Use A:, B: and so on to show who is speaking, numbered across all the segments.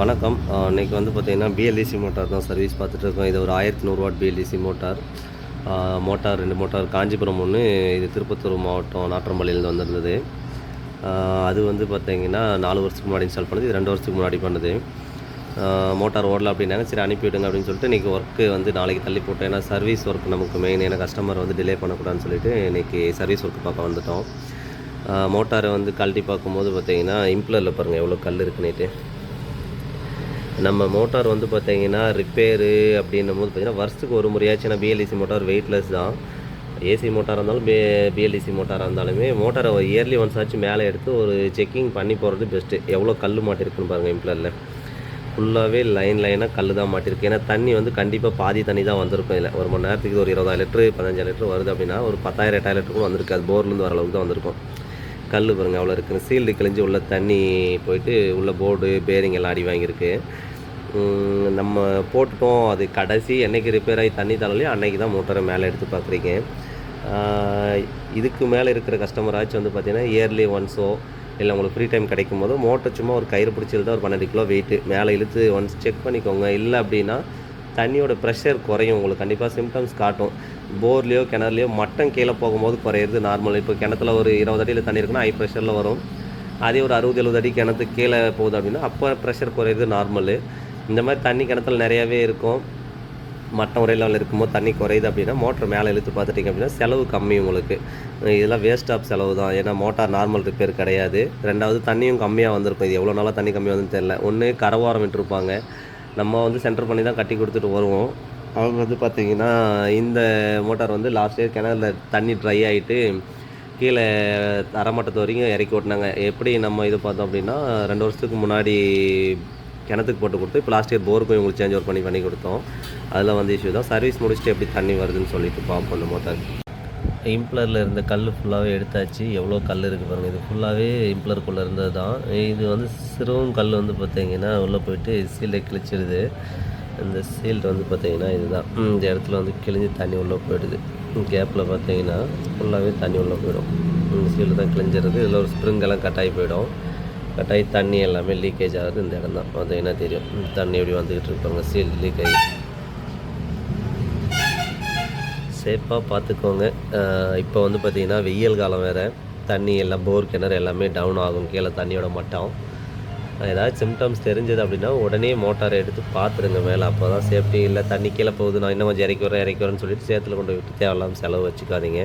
A: வணக்கம். இன்றைக்கி வந்து பார்த்திங்கன்னா பிஎல்டிசி மோட்டார் தான் சர்வீஸ் பார்த்துட்டு இருக்கோம். இது ஒரு ஆயிரத்தி நூறு வாட் பிஎல்டிசி மோட்டார் மோட்டார் ரெண்டு மோட்டார் காஞ்சிபுரம் ஒன்று இது திருப்பத்தூர் மாவட்டம் நாற்றம்பள்ளியிலேருந்து வந்திருந்தது. அது வந்து பார்த்திங்கன்னா நாலு வருஷத்துக்கு முன்னாடி இன்ஸ்டால் பண்ணது. இது ரெண்டு வருஷத்துக்கு முன்னாடி பண்ணது. மோட்டார் ஓடல அப்படின்னாங்க. சரி அனுப்பிவிடுங்க அப்படின்னு சொல்லிட்டு இன்றைக்கி ஒர்க்கு வந்து நாளைக்கு தள்ளி போட்டோம் ஏன்னா சர்வீஸ் ஒர்க் நமக்கு மெயின் ஏன்னா கஸ்டமர் வந்து டிலே பண்ணக்கூடாதுன்னு சொல்லிட்டு இன்றைக்கி சர்வீஸ் ஒர்க்கு பார்க்க வந்துட்டோம். மோட்டாரை வந்து கழட்டி பார்க்கும்போது பார்த்தீங்கன்னா இம்ப்ளரில் பாருங்கள் எவ்வளோ கல் இருக்குன்னுட்டு. நம்ம மோட்டார் வந்து பார்த்தீங்கன்னா ரிப்பேரு அப்படின்னும் போது பார்த்தீங்கன்னா வருஷத்துக்கு ஒரு முறையாச்சும் நான் பிஎல்டிசி மோட்டார் வெயிட்லெஸ் தான். ஏசி மோட்டாராக இருந்தாலும் பி பிஎல்இசி மோட்டாராக இருந்தாலுமே மோட்டாரை இயர்லி ஒன்ஸ் ஆச்சு மேலே எடுத்து ஒரு செக்கிங் பண்ணி போகிறது பெஸ்ட்டு எவ்வளோ கல் மாட்டிருக்குன்னு பாருங்கள் இம்ப்ளரில் ஃபுல்லாகவே லைன் லைனாக கல் தான் மாட்டிருக்கு. ஏன்னா தண்ணி வந்து கண்டிப்பாக பாதி தண்ணி தான் வந்திருக்கும் இல்லை ஒரு மணி நேரத்துக்கு ஒரு இருபதாயிரம் லிட்டரு பதினஞ்சாயிரம் லிட்டரு வருது அப்படின்னா ஒரு பத்தாயிரம் எட்டாயிரம் லிட்டரு கூட வந்திருக்கு. அது போர்லேருந்து வர அளவுக்கு தான் வந்திருக்கும். கல் பாருங்கள் அவ்வளோ இருக்குது சீல்டு கிழிஞ்சு உள்ள தண்ணி போயிட்டு உள்ள போர்டு பேரிங் எல்லாம் அடி வாங்கியிருக்கு. நம்ம போட்டுட்டோம். அது கடைசி என்னைக்கு ரிப்பேர் ஆகி தண்ணி தரலையோ அன்னைக்கு தான் மோட்டரை மேலே எடுத்து பார்க்குறீங்க. இதுக்கு மேலே இருக்கிற கஸ்டமராச்சும் வந்து பார்த்தீங்கன்னா இயர்லி ஒன்ஸோ இல்லை உங்களுக்கு ஃப்ரீ டைம் கிடைக்கும் போது மோட்டர் சும்மா ஒரு கயிறு பிடிச்சிருந்தா ஒரு பன்னெண்டு கிலோ வெயிட்டு மேலே இழுத்து ஒன்ஸ் செக் பண்ணிக்கோங்க. இல்லை அப்படின்னா தண்ணியோட ப்ரெஷர் குறையும். உங்களுக்கு கண்டிப்பாக சிம்டம்ஸ் காட்டும். போர்லேயோ கிணறுலையோ மட்டம் கீழே போகும்போது குறையிறது நார்மல் இப்போ கிணத்துல ஒரு இருபது அடியில் தண்ணி இருக்குன்னா ஹை ப்ரெஷரில் வரும். அதே ஒரு அறுபது எழுபது அடி கிணத்து கீழே போகுது அப்படின்னா அப்போ ப்ரெஷர் குறையிறது நார்மலு இந்த மாதிரி தண்ணி கிணத்துல நிறையாவே இருக்கும். மட்டம் ஒரே லெவலில் இருக்கும்போது தண்ணி குறையுது அப்படின்னா மோட்டர் மேலே இழுத்து பார்த்துட்டிங்க அப்படின்னா செலவு கம்மி உங்களுக்கு. இதெல்லாம் வேஸ்ட் ஆஃப் செலவு தான். ஏன்னா மோட்டார் நார்மல் ரிப்பேர் கிடையாது. ரெண்டாவது தண்ணியும் கம்மியாக வந்திருக்கும். இது எவ்வளோ நாளாக தண்ணி கம்மியாக வந்து தெரியல. ஒன்று கரவாரம் விட்டுருப்பாங்க. நம்ம வந்து சென்டர் பண்ணி தான் கட்டி கொடுத்துட்டு வருவோம். அவங்க வந்து பார்த்திங்கன்னா இந்த மோட்டார் வந்து லாஸ்ட் இயர் கிணறுல தண்ணி ட்ரை ஆகிட்டு கீழே அரைமட்டத்து வரைக்கும் இறக்கி ஓட்டினாங்க. எப்படி நம்ம இது பார்த்தோம் அப்படின்னா ரெண்டு வருஷத்துக்கு முன்னாடி கிணத்துக்கு போட்டு கொடுத்து இப்போ லாஸ்ட் இயர் போருக்கும் இவங்களுக்கு சேஞ்ச் ஓவர் பண்ணி பண்ணி கொடுத்தோம். அதில் வந்து இஷ்யூ தான். சர்வீஸ் முடிச்சுட்டு எப்படி தண்ணி வருதுன்னு சொல்லிட்டு பார்ப்போம் அந்த மோட்டார் இம்ப்ளரில் இருந்த கல் ஃபுல்லாகவே எடுத்தாச்சு. எவ்வளோ கல் இருக்குது பாருங்கள் இது ஃபுல்லாகவே இம்ப்ளருக்குள்ளே இருந்தது தான். இது வந்து சிறுவும் கல் வந்து பார்த்திங்கன்னா உள்ளே போயிட்டு சீல்டை கிழிச்சிடுது இந்த சீல்டு வந்து பார்த்திங்கன்னா இதுதான். இந்த இடத்துல வந்து கிழிஞ்சு தண்ணி உள்ளே போயிடுது. கேப்பில் பார்த்தீங்கன்னா ஃபுல்லாகவே தண்ணி உள்ளே போயிடும். இந்த சீல்டு தான் கிழிஞ்சிருது. இதில் ஒரு ஸ்ப்ரிங்கெல்லாம் கட்டாகி போயிடும். கட்டாகி தண்ணி எல்லாமே லீக்கேஜ் ஆகுது. இந்த இடம் தான். பார்த்தீங்கன்னா தெரியும்? தண்ணி எப்படி வந்துக்கிட்டு இருப்பாங்க சீல்டு லீக் ஆகி சேஃபாக பார்த்துக்கோங்க. இப்போ வந்து பார்த்திங்கன்னா வெயில் காலம் வேறு. தண்ணி எல்லாம் போர் கிணறு எல்லாமே டவுன் ஆகும். கீழே தண்ணியோட மட்டம். ஏதாவது சிம்டம்ஸ் தெரிஞ்சது அப்படின்னா உடனே மோட்டாரை எடுத்து பார்த்துருங்க மேலே. அப்போ தான் சேஃப்டி இல்லை. தண்ணி கீழே போகுது. நான் இன்னும் கொஞ்சம் இறக்கி வரேன் இறக்கி வரேன்னு சொல்லிட்டு சேத்துல கொண்டு விட்டு தேவையில்லாமல் செலவு வச்சுக்காதீங்க.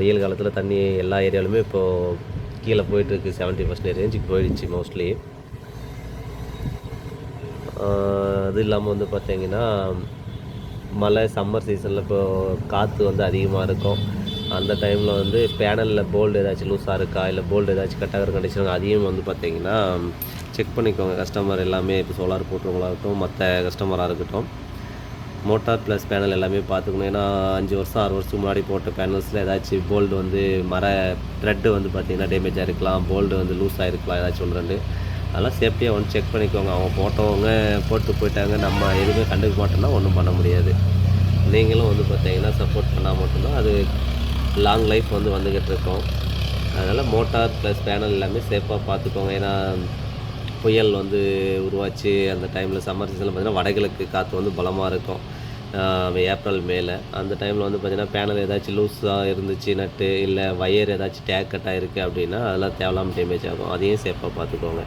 A: வெயில் காலத்தில் தண்ணி எல்லா ஏரியாலுமே இப்போது கீழே போயிட்டுருக்கு. செவன்ட்டி பர்சன்டேஜ் ரேஞ்சுக்கு போயிடுச்சு மோஸ்ட்லி அது இல்லாமல் வந்து பார்த்திங்கன்னா மழை சம்மர் சீசனில் இப்போ காற்று வந்து அதிகமாக இருக்கும். அந்த டைமில் வந்து பேனலில் போல்டு ஏதாச்சும் லூஸாக இருக்கா? இல்லை போல்டு ஏதாச்சும் கட்டாகிற கண்டிஷன் அதையும் வந்து பார்த்திங்கன்னா செக் பண்ணிக்கோங்க. கஸ்டமர் எல்லாமே இப்போ சோலார் போட்டுறவங்களாகட்டும் மற்ற கஸ்டமராக இருக்கட்டும். மோட்டார் ப்ளஸ் பேனல் எல்லாமே பார்த்துக்கணும் ஏன்னா அஞ்சு வருஷம் ஆறு வருஷத்துக்கு முன்னாடி போட்ட பேனல்ஸில் ஏதாச்சும் போல்டு வந்து மர த்ரெட்டு வந்து பார்த்திங்கன்னா டேமேஜ் ஆகிருக்கலாம் போல்டு வந்து லூஸ் ஆகிருக்கலாம் ஏதாச்சும் ஒன்று ரெண்டு. அதெல்லாம் சேஃப்டியாக ஒன்று செக் பண்ணிக்கோங்க. அவங்க போட்டவங்க போட்டு போயிட்டாங்க. நம்ம எதுவுமே கண்டுக்க மாட்டோம்னா ஒன்றும் பண்ண முடியாது. நீங்களும் வந்து பார்த்தீங்கன்னா சப்போர்ட் பண்ணால் மட்டும்தான் அது லாங் லைஃப் வந்து வந்துக்கிட்டு இருக்கோம். அதனால் மோட்டார் ப்ளஸ் பேனல் எல்லாமே சேஃபாக பார்த்துக்கோங்க ஏன்னா புயல் வந்து உருவாச்சு. அந்த டைமில் சம்மர் சீசனில் பார்த்தீங்கன்னா வடகிழக்கு காற்று வந்து பலமாக இருக்கும். ஏப்ரல் மேலே. அந்த டைமில் வந்து பார்த்திங்கன்னா பேனல் ஏதாச்சும் லூஸாக இருந்துச்சு நட்டு இல்லை வயர் ஏதாச்சும் டேக் கட் ஆகிருக்கு அப்படின்னா அதெல்லாம் தேவையில்லாமல் டேமேஜ் ஆகும். அதையும் சேஃபாக பார்த்துக்கோங்க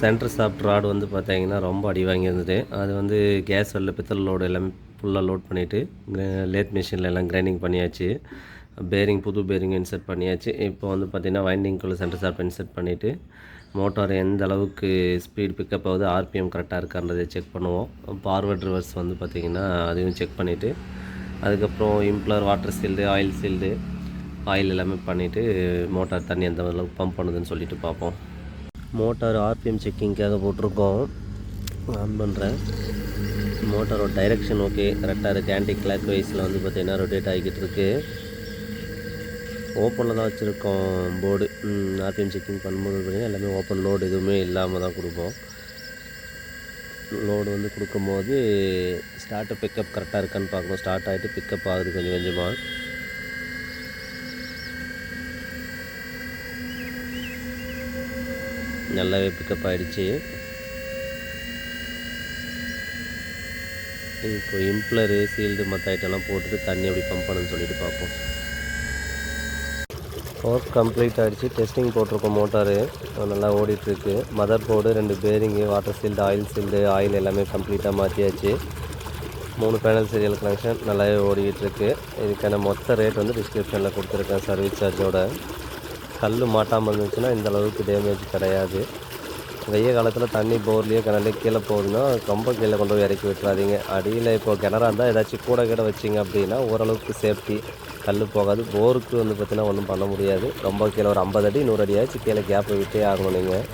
A: சென்டர் சாஃப்ட் ராடு வந்து பார்த்தீங்கன்னா ரொம்ப அடி வாங்கியிருந்தது. அது வந்து கேஸ் வெல்ல பித்தளை லோடு எல்லாமே ஃபுல்லாக லோட் பண்ணிவிட்டு லேத் மிஷினில் எல்லாம் கிரைண்டிங் பண்ணியாச்சு. பேரிங் புது பேரிங் இன்செர்ட் பண்ணியாச்சு. இப்போ வந்து பார்த்திங்கன்னா வைண்டிங்குள்ளே சென்டர் சாஃப்ட் இன்செர்ட் பண்ணிவிட்டு மோட்டார் எந்த அளவுக்கு ஸ்பீட் பிக்கப் ஆகுது ஆர்பிஎம் கரெக்டாக இருக்கான்றதை செக் பண்ணுவோம். ஃபார்வர்ட் ரிவர்ஸ் வந்து பார்த்திங்கன்னா அதையும் செக் பண்ணிவிட்டு அதுக்கப்புறம் impeller water seal oil seal oil எல்லாமே பண்ணிவிட்டு மோட்டார் தண்ணி எந்த அளவுக்கு பம்ப் பண்ணுதுன்னு சொல்லிட்டு பார்ப்போம். மோட்டார் ஆர்பிஎம் செக்கிங்க்காக போட்டிருக்கோம். ஆன் பண்ணுறேன் மோட்டாரோட டைரெக்ஷன் ஓகே கரெக்டாக இருக்குது ஆன்டி கிளாக் வைஸில் வந்து பார்த்திங்கன்னா ரொட்டேட் ஆகிக்கிட்டு இருக்கு. ஓப்பனில் தான் வச்சுருக்கோம் போர்டு ஆர்பிஎம் செக்கிங் பண்ணும்போது பார்த்தீங்கன்னா எல்லாமே ஓப்பன் லோடு எதுவுமே இல்லாமல் தான் கொடுப்போம். லோடு வந்து கொடுக்கும்போது ஸ்டார்ட்டு பிக்கப் கரெக்டாக இருக்கான்னு பார்க்கணும். ஸ்டார்ட் ஆகிட்டு பிக்கப் ஆகுது கொஞ்சம் கொஞ்சமாக நல்லாவே பிக்கப் ஆகிடுச்சு இப்போ இம்ப்ளரு சீல்டு மற்ற ஐட்டம்லாம் போட்டுட்டு தண்ணி எப்படி பம்ப் பண்ணுன்னு சொல்லிட்டு பார்ப்போம். ஒர்க் கம்ப்ளீட் ஆகிடுச்சு டெஸ்டிங் போட்டிருக்கோம் மோட்டாரு நல்லா ஓடிட்டுருக்கு. மதர் போர்டு ரெண்டு bearing water seal oil seal oil எல்லாமே கம்ப்ளீட்டாக மாற்றியாச்சு மூணு பேனல் சீரியல் கனெக்ஷன் நல்லாவே ஓடிக்கிட்டு இருக்கு. இதுக்கான மொத்த ரேட் வந்து டிஸ்கிரிப்ஷனில் கொடுத்துருக்கேன் சர்வீஸ் சார்ஜோட கல் மாட்டாமல் இருந்துச்சுன்னா இந்த அளவுக்கு டேமேஜ் கிடையாது. வெய்ய காலத்தில் தண்ணி போர்லேயே கிணறுலேயே கீழே போகுதுன்னா ரொம்ப கீழே கொண்டு போய் இறக்கி விட்டுறாதீங்க. அடியில் இப்போ கிணறா இருந்தால் ஏதாச்சும் கூட கீழே வச்சிங்க அப்படின்னா ஓரளவுக்கு சேஃப்டி கல் போகாது. போருக்கு வந்து பார்த்தீங்கன்னா ஒன்றும் பண்ண முடியாது. ரொம்ப கீழே ஒரு ஐம்பது அடி நூறு அடியாச்சும் கீழே கேப்பை விட்டே ஆகணும் நீங்கள்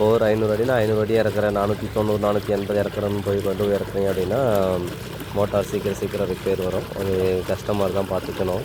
A: போர் ஐநூறு அடினா ஐநூறு அடி இறக்குறேன் நானூற்றி தொண்ணூறு நானூற்றி எண்பது இறக்குறேன்னு போய் கொண்டு போய் இறக்குறீங்க அப்படின்னா மோட்டார் சீக்கிரம் சீக்கிரம் ரிப்பேர் வரும். அது கஸ்டமர் தான் பார்த்துக்கணும்